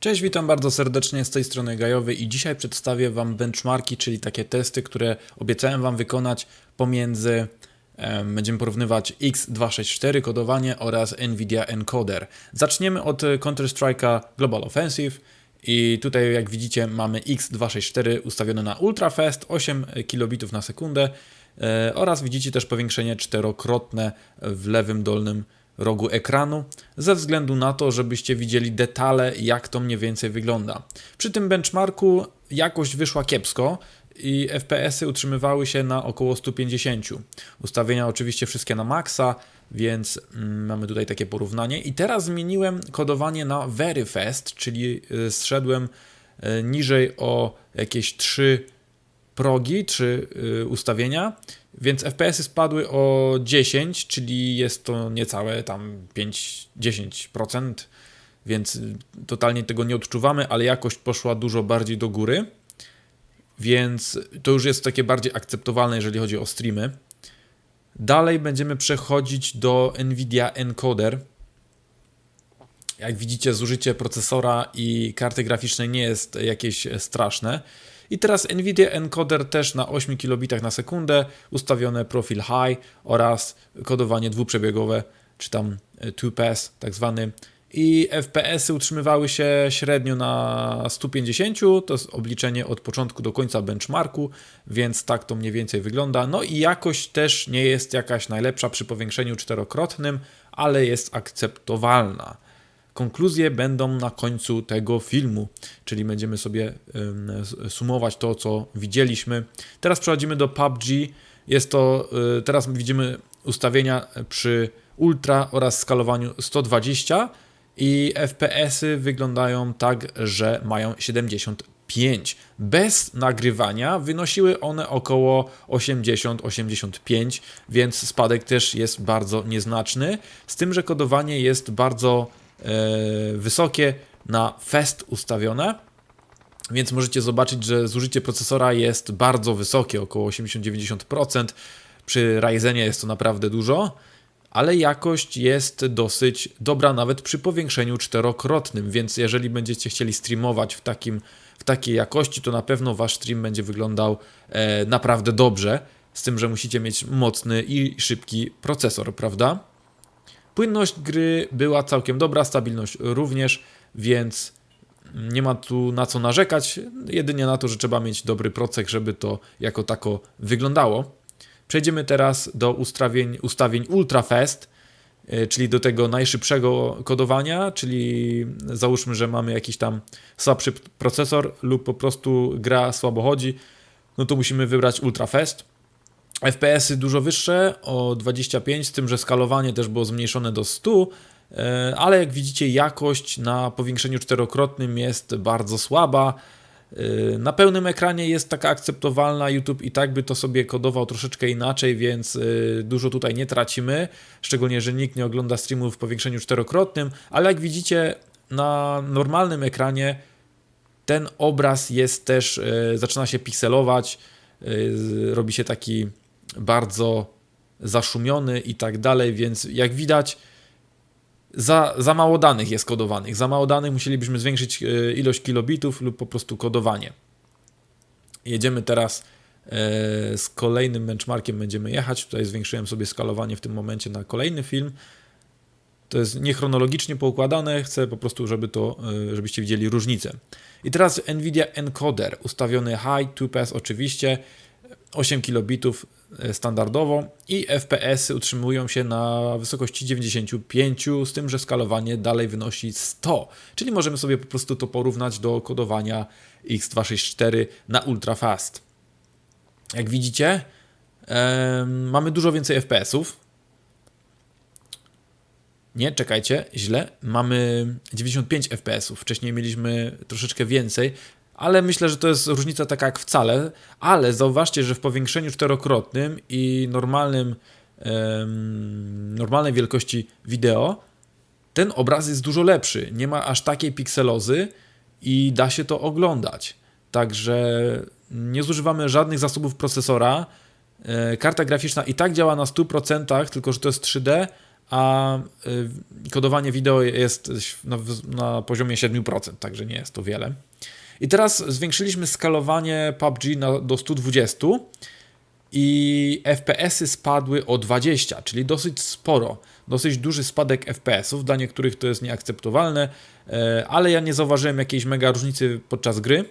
Cześć, witam bardzo serdecznie z tej strony Gajowy i dzisiaj przedstawię Wam benchmarki, czyli takie testy, które obiecałem Wam wykonać pomiędzy em, Będziemy porównywać X264 kodowanie oraz NVIDIA Encoder. Zaczniemy od Counter-Strike'a Global Offensive i tutaj jak widzicie mamy X264 ustawione na ultra fast 8 kilobitów na sekundę e, oraz widzicie też powiększenie czterokrotne w lewym dolnym rogu ekranu, ze względu na to, żebyście widzieli detale, jak to mniej więcej wygląda. Przy tym benchmarku jakość wyszła kiepsko i FPS-y utrzymywały się na około 150. Ustawienia oczywiście wszystkie na maksa, więc mm, mamy tutaj takie porównanie. I teraz zmieniłem kodowanie na Very Fast, czyli y, zszedłem y, niżej o jakieś 3 progi czy y, ustawienia, więc FPS-y spadły o 10, czyli jest to niecałe tam 5-10%, więc y, totalnie tego nie odczuwamy, ale jakość poszła dużo bardziej do góry, więc to już jest takie bardziej akceptowalne, jeżeli chodzi o streamy. Dalej będziemy przechodzić do NVIDIA Encoder. Jak widzicie, zużycie procesora i karty graficznej nie jest jakieś straszne. I teraz NVIDIA Encoder też na 8 kilobitach na sekundę, ustawione profil high oraz kodowanie dwuprzebiegowe, czy tam two-pass tak zwany. I FPS-y utrzymywały się średnio na 150, to jest obliczenie od początku do końca benchmarku, więc tak to mniej więcej wygląda. No i jakość też nie jest jakaś najlepsza przy powiększeniu czterokrotnym, ale jest akceptowalna. Konkluzje będą na końcu tego filmu, czyli będziemy sobie sumować to, co widzieliśmy. Teraz przechodzimy do PUBG. Jest to, y, teraz widzimy ustawienia przy ultra oraz skalowaniu 120 i FPS-y wyglądają tak, że mają 75. Bez nagrywania wynosiły one około 80-85, więc spadek też jest bardzo nieznaczny. Z tym, że kodowanie jest bardzo e, wysokie na fast ustawione. Więc możecie zobaczyć, że zużycie procesora jest bardzo wysokie, około 80-90%. Przy Ryzenie jest to naprawdę dużo, ale jakość jest dosyć dobra nawet przy powiększeniu czterokrotnym, więc jeżeli będziecie chcieli streamować w, takim, w takiej jakości, to na pewno wasz stream będzie wyglądał e, naprawdę dobrze, z tym, że musicie mieć mocny i szybki procesor, prawda? Płynność gry była całkiem dobra, stabilność również, więc nie ma tu na co narzekać, jedynie na to, że trzeba mieć dobry procek, żeby to jako tako wyglądało. Przejdziemy teraz do ustawień, ustawień ultra fast, y, czyli do tego najszybszego kodowania, czyli załóżmy, że mamy jakiś tam słabszy procesor lub po prostu gra słabo chodzi, no to musimy wybrać ultra fast. FPS-y dużo wyższe, o 25, z tym, że skalowanie też było zmniejszone do 100, e, ale jak widzicie jakość na powiększeniu czterokrotnym jest bardzo słaba. E, Na pełnym ekranie jest taka akceptowalna, YouTube i tak by to sobie kodował troszeczkę inaczej, więc e, dużo tutaj nie tracimy, szczególnie, że nikt nie ogląda streamów w powiększeniu czterokrotnym, ale jak widzicie na normalnym ekranie ten obraz jest też, zaczyna się pikselować, robi się taki bardzo zaszumiony i tak dalej, więc jak widać, za, za mało danych jest kodowanych. Za mało danych musielibyśmy zwiększyć e, ilość kilobitów lub po prostu kodowanie. Jedziemy teraz e, z kolejnym benchmarkiem, będziemy jechać. Tutaj zwiększyłem sobie skalowanie w tym momencie na kolejny film. To jest niechronologicznie poukładane, chcę po prostu, żeby to, e, żebyście widzieli różnicę. I teraz Nvidia Encoder, ustawiony high, 2pass oczywiście, 8 kilobitów e, standardowo i FPS utrzymują się na wysokości 95, z tym, że skalowanie dalej wynosi 100. Czyli możemy sobie po prostu to porównać do kodowania X264 na ultra fast. Jak widzicie, mamy dużo więcej FPS-ów. Nie, czekajcie, źle. Mamy 95 FPS-ów. Wcześniej mieliśmy troszeczkę więcej, ale myślę, że to jest różnica taka jak wcale. Ale zauważcie, że w powiększeniu czterokrotnym i normalnym, em, normalnej wielkości wideo ten obraz jest dużo lepszy. Nie ma aż takiej pikselozy i da się to oglądać. Także nie zużywamy żadnych zasobów procesora. E, Karta graficzna i tak działa na 100%, tylko że to jest 3D, a y, kodowanie wideo jest na, na poziomie 7%, także nie jest to wiele. I teraz zwiększyliśmy skalowanie PUBG na, do 120 i FPS-y spadły o 20, czyli dosyć sporo. Dosyć duży spadek FPS-ów, dla niektórych to jest nieakceptowalne, e, ale ja nie zauważyłem jakiejś mega różnicy podczas gry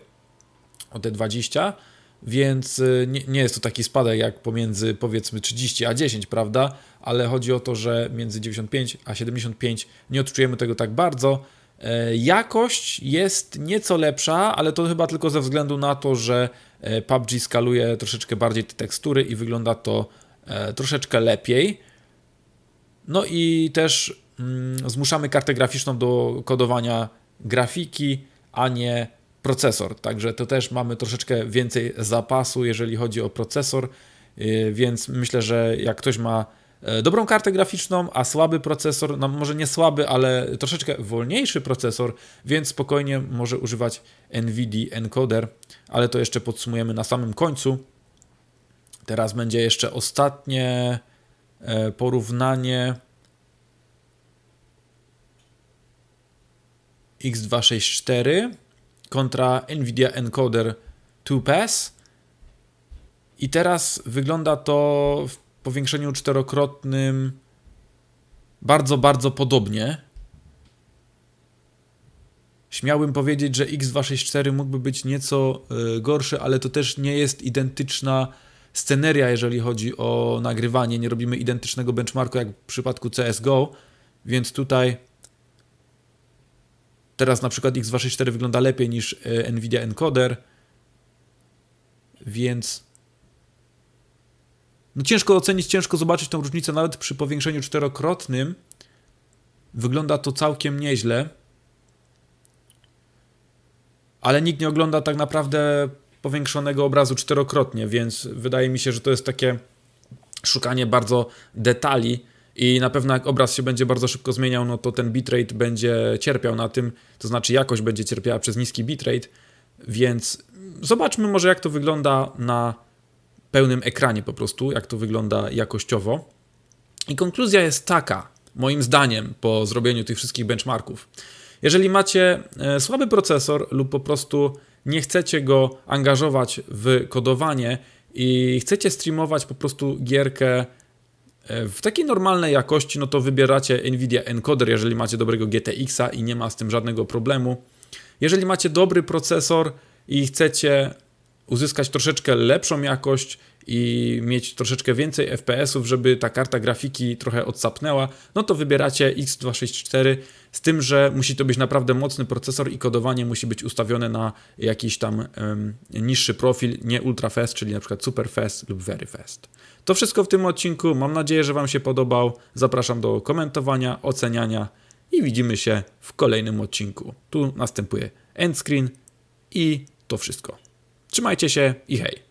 o te 20, więc e, nie, nie jest to taki spadek jak pomiędzy powiedzmy 30 a 10, prawda? Ale chodzi o to, że między 95 a 75 nie odczujemy tego tak bardzo. E, Jakość jest nieco lepsza, ale to chyba tylko ze względu na to, że e, PUBG skaluje troszeczkę bardziej te tekstury i wygląda to e, troszeczkę lepiej. No i też mm, zmuszamy kartę graficzną do kodowania grafiki, a nie procesor. Także to też mamy troszeczkę więcej zapasu, jeżeli chodzi o procesor. Więc myślę, że jak ktoś ma dobrą kartę graficzną, a słaby procesor, no może nie słaby, ale troszeczkę wolniejszy procesor, więc spokojnie może używać NVIDIA encoder, ale to jeszcze podsumujemy na samym końcu. Teraz będzie jeszcze ostatnie e, porównanie X264 kontra Nvidia Encoder 2Pass. I teraz wygląda to w powiększeniu czterokrotnym bardzo, bardzo podobnie. Śmiałbym powiedzieć, że X264 mógłby być nieco y, gorszy, ale to też nie jest identyczna sceneria, jeżeli chodzi o nagrywanie. Nie robimy identycznego benchmarku jak w przypadku CSGO, więc tutaj teraz na przykład X264 wygląda lepiej niż y, Nvidia Encoder, więc no ciężko ocenić, ciężko zobaczyć tą różnicę nawet przy powiększeniu czterokrotnym. Wygląda to całkiem nieźle ale nikt nie ogląda tak naprawdę powiększonego obrazu czterokrotnie, więc wydaje mi się, że to jest takie szukanie bardzo detali i na pewno jak obraz się będzie bardzo szybko zmieniał, no to ten bitrate będzie cierpiał na tym, to znaczy jakość będzie cierpiała przez niski bitrate, więc zobaczmy może jak to wygląda na pełnym ekranie po prostu, jak to wygląda jakościowo. I konkluzja jest taka, moim zdaniem, po zrobieniu tych wszystkich benchmarków. Jeżeli macie e, słaby procesor lub po prostu nie chcecie go angażować w kodowanie i chcecie streamować po prostu gierkę e, w takiej normalnej jakości, no to wybieracie Nvidia Encoder, jeżeli macie dobrego GTX-a i nie ma z tym żadnego problemu. Jeżeli macie dobry procesor i chcecie uzyskać troszeczkę lepszą jakość i mieć troszeczkę więcej FPS-ów, żeby ta karta grafiki trochę odsapnęła, no to wybieracie X264 z tym, że musi to być naprawdę mocny procesor i kodowanie musi być ustawione na jakiś tam um, niższy profil, nie ultra fast, czyli na przykład super fast lub very fast. To wszystko w tym odcinku. Mam nadzieję, że Wam się podobał. Zapraszam do komentowania, oceniania i widzimy się w kolejnym odcinku. Tu następuje end screen i to wszystko. Trzymajcie się i hej!